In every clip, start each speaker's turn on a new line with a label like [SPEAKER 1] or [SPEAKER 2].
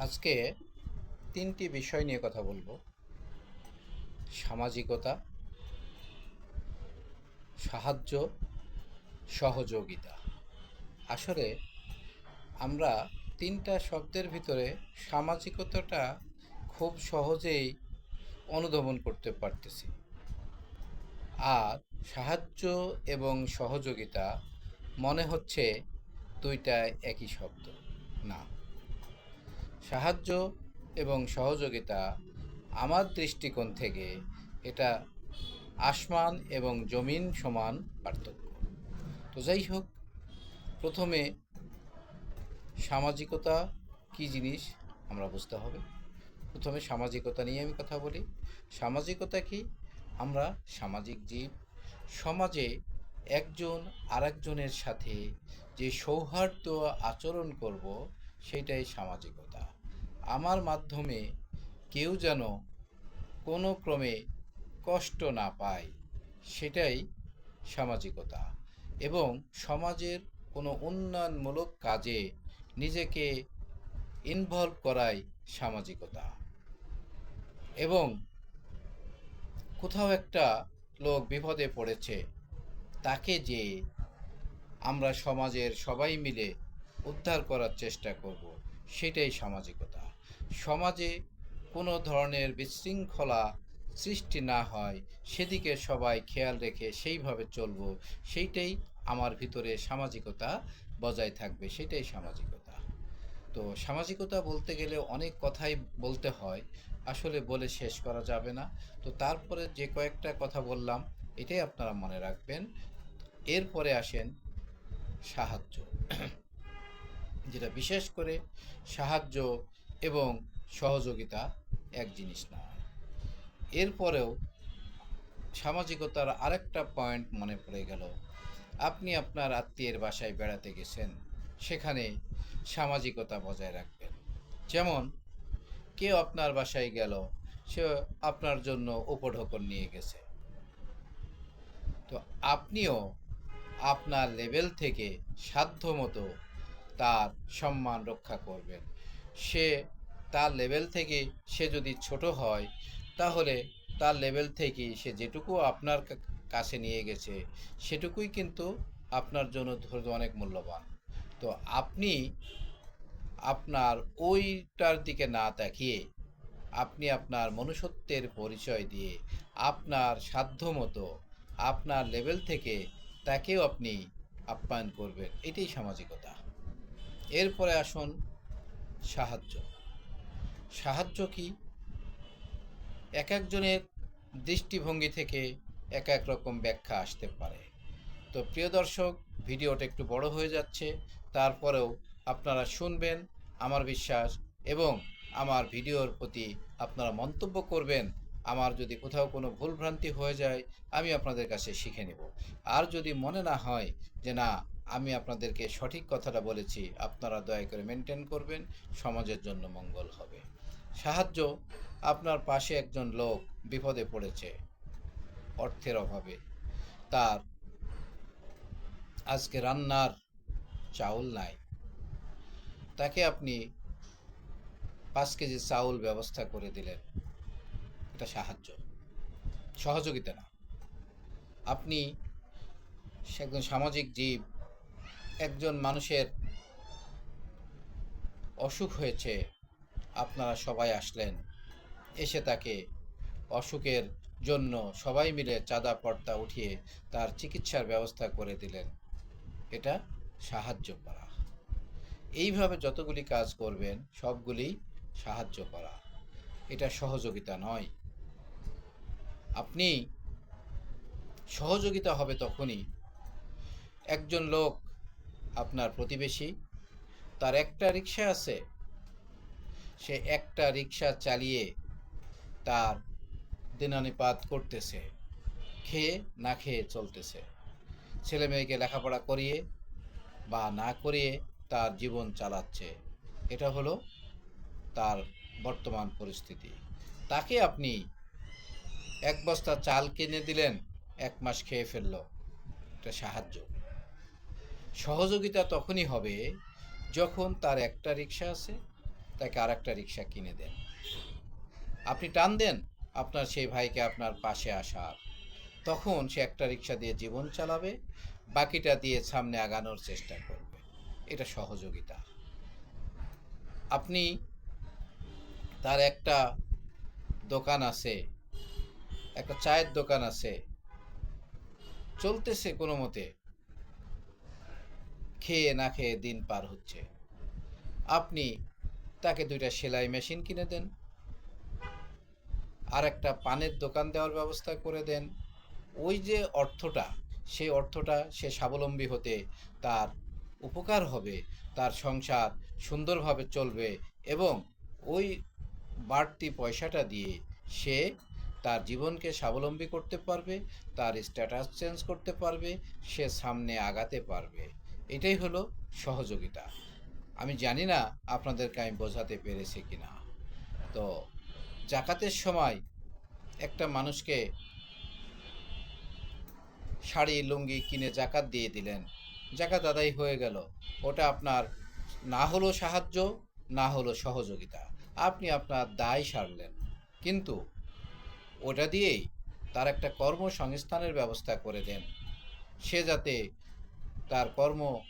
[SPEAKER 1] আজকে তিনটি বিষয় নিয়ে কথা বলব। সামাজিকতা, সাহায্য, সহযোগিতা। আসলে আমরা তিনটা শব্দের ভিতরে সামাজিকতাটা খুব সহজেই অনুধাবন করতে পারতেছি। আর সাহায্য এবং সহযোগিতা মনে হচ্ছে দুইটা একই শব্দ, না। সাহায্য এবং সহযোগিতা আমার দৃষ্টিকোণ থেকে এটা আসমান এবং জমিন সমান পার্থক্য। তো যাই হোক, প্রথমে সামাজিকতা কী জিনিস আমরা বুঝতে হবে। প্রথমে সামাজিকতা নিয়ে আমি কথা বলি। সামাজিকতা কি? আমরা সামাজিক জীব। সমাজে একজন আরেকজনের সাথে যে সৌহার্দ্য আচরণ করব, সেটাই সামাজিকতা। আমার মাধ্যমে কেউ যেন কোনো ক্রমে কষ্ট না পায়, সেটাই সামাজিকতা। এবং সমাজের কোনো উন্নয়নমূলক কাজে নিজেকে ইনভলভ করাই সামাজিকতা। এবং কোথাও একটা লোক বিপদে পড়েছে, তাকে যে আমরা সমাজের সবাই মিলে উদ্ধার করার চেষ্টা করব, সেটাই সামাজিকতা। সমাজে কোনো ধরনের বিশৃঙ্খলা সৃষ্টি না হয়, সেদিকে সবাই খেয়াল রেখে সেইভাবে চলব। সেইটাই আমার ভিতরে সামাজিকতা বজায় থাকবে, সেটাই সামাজিকতা। তো সামাজিকতা বলতে গেলে অনেক কথাই বলতে হয়, আসলে বলে শেষ করা যাবে না। তো তারপরে যে কয়েকটা কথা বললাম, এটাই আপনারা মনে রাখবেন। এরপরে আসেন সাহায্য। যেটা বিশেষ করে সাহায্য এবং সহযোগিতা এক জিনিস না। এরপরেও সামাজিকতার আরেকটা পয়েন্ট মনে পড়ে গেল। আপনি আপনার আত্মীয়ের বাসায় বেড়াতে গেছেন, সেখানে সামাজিকতা বজায় রাখবেন। যেমন, কেউ আপনার বাসায় গেল, সে আপনার জন্য উপঢকন নিয়ে গেছে। তো আপনিও আপনার লেভেল থেকে সাধ্যমতো তার সম্মান রক্ষা করবেন। সে তার লেভেল থেকে সে যদি ছোট হয়, তাহলে তার লেভেল থেকেই সে যেটুকু আপনার কাছে নিয়ে গেছে, সেটুকুই কিন্তু আপনার জন্য ধরে অনেক মূল্যবান। তো আপনি আপনার ওইটার দিকে না তাকিয়ে, আপনি আপনার মনুষ্যত্বের পরিচয় দিয়ে, আপনার সাধ্যমতো আপনার লেভেল থেকে তাকেও আপনি আপ্যায়ন করবেন, এটাই সামাজিকতা। এরপরে আসুন সাহায্য। সাহায্য কি? এক একজনের দৃষ্টিভঙ্গি থেকে এক এক রকম ব্যাখ্যা আসতে পারে। তো প্রিয় দর্শক, ভিডিওটা একটু বড় হয়ে যাচ্ছে, তারপরেও আপনারা শুনবেন, আমার বিশ্বাস এবং আমার ভিডিওর প্রতি আপনারা মন্তব্য করবেন, আমার যদি কোথাও কোনো ভুলভ্রান্তি হয়ে যায়, আমি আপনাদের কাছে শিখে নেব। আর যদি মনে না হয় যে না আমি আপনাদেরকে সঠিক কথাটা বলেছি, আপনারা দয়া করে মেনটেন করবেন, সমাজের জন্য মঙ্গল হবে। সাহায্য, আপনার পাশে একজন লোক বিপদে পড়েছে, অর্থের অভাবে। তার আজকে রান্নার চাউল নাই। তাকে আপনি পাঁচ কেজি চাউল ব্যবস্থা করে দিলেন। এটা সাহায্য। সহযোগিতা না। আপনি একজন সামাজিক জীব একজন মানুষের অসুখ হয়েছে, আপনারা সবাই আসলেন। এসে তাকে অসুখের জন্য সবাই মিলে চাঁদা পর্দা উঠিয়ে তার চিকিৎসার ব্যবস্থা করে দিলেন। এটা সাহায্য করা। এইভাবে যতগুলি কাজ করবেন, সবগুলি সাহায্য করা। এটা সহযোগিতা নয়। আপনি সহযোগিতা হবে তখনই। একজন লোক আপনার প্রতিবেশী, তার একটা রিক্সা আছে। সে একটা রিক্সা চালিয়ে তার দিনানিপাত করতেছে, খেয়ে না খেয়ে চলতেছে। ছেলে মেয়েকে লেখাপড়া করিয়ে বা না করিয়ে তার জীবন চালাচ্ছে। এটা হলো তার বর্তমান পরিস্থিতি। তাকে আপনি এক বস্তা চাল কিনে দিলেন, এক মাস খেয়ে ফেলল। এটা সাহায্য। সহযোগিতা তখনই হবে যখন তার একটা রিক্সা আছে, তাকে আর একটা রিক্সা কিনে দেন। আপনি টান দেন আপনার সেই ভাইকে আপনার পাশে আসার তখন সে একটা রিক্সা দিয়ে জীবন চালাবে, বাকিটা দিয়ে সামনে আগানোর চেষ্টা করবে। এটা সহযোগিতা। আপনি তার একটা দোকান আছে, একটা চায়ের দোকান আছে, চলতেছে কোনো মতে খেয়ে না খেয়ে দিন পার হচ্ছে। আপনি তাকে দুইটা সেলাই মেশিন কিনে দেন। আর একটা পানের দোকান দেওয়ার ব্যবস্থা করে দেন। ওই যে অর্থটা, সেই অর্থটা সে স্বাবলম্বী হতে তার উপকার হবে, তার সংসার সুন্দরভাবে চলবে এবং ওই বাড়তি পয়সাটা দিয়ে সে তার জীবনকে স্বাবলম্বী করতে পারবে, তার স্ট্যাটাস চেঞ্জ করতে পারবে, সে সামনে আগাতে পারবে। এটাই হলো সহযোগিতা। আমি জানি না আপনাদেরকে আমি বোঝাতে পেরেছি কি না তো জাকাতের সময় একটা মানুষকে শাড়ি, লুঙ্গি কিনে জাকাত দিয়ে দিলেন। জাকাত আদায় হয়ে গেল। ওটা আপনার না হলো সাহায্য, না হলো সহযোগিতা। আপনি আপনার দায় সারলেন। কিন্তু ওটা দিয়েই তার একটা কর্মসংস্থানের ব্যবস্থা করে দেন। সে যাতে তার কর্ম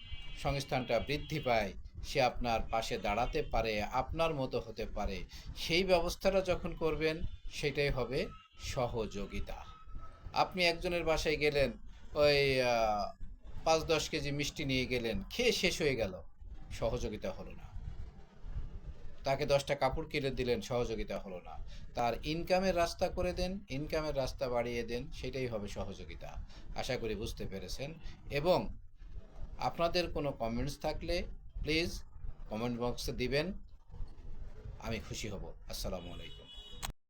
[SPEAKER 1] সংস্থানটা বৃদ্ধি পায়, সে আপনার পাশে দাঁড়াতে পারে, আপনার মতো হতে পারে। সেই ব্যবস্থাটা যখন করবেন, সেটাই হবে সহযোগিতা। আপনি একজনের বাসায় গেলেন, ওই পাঁচ দশ কেজি মিষ্টি নিয়ে গেলেন, খেয়ে শেষ হয়ে গেল। সহযোগিতা হলো না। তাকে দশটা কাপড় কিনে দিলেন, সহযোগিতা হলো না। তার ইনকামের রাস্তা করে দেন, ইনকামের রাস্তা বাড়িয়ে দেন, সেটাই হবে সহযোগিতা। আশা করি বুঝতে পেরেছেন। এবং আপনাদের কোনো কমেন্টস থাকলে প্লিজ কমেন্ট বক্সে দিবেন আমি খুশি হব। আসসালামু আলাইকুম।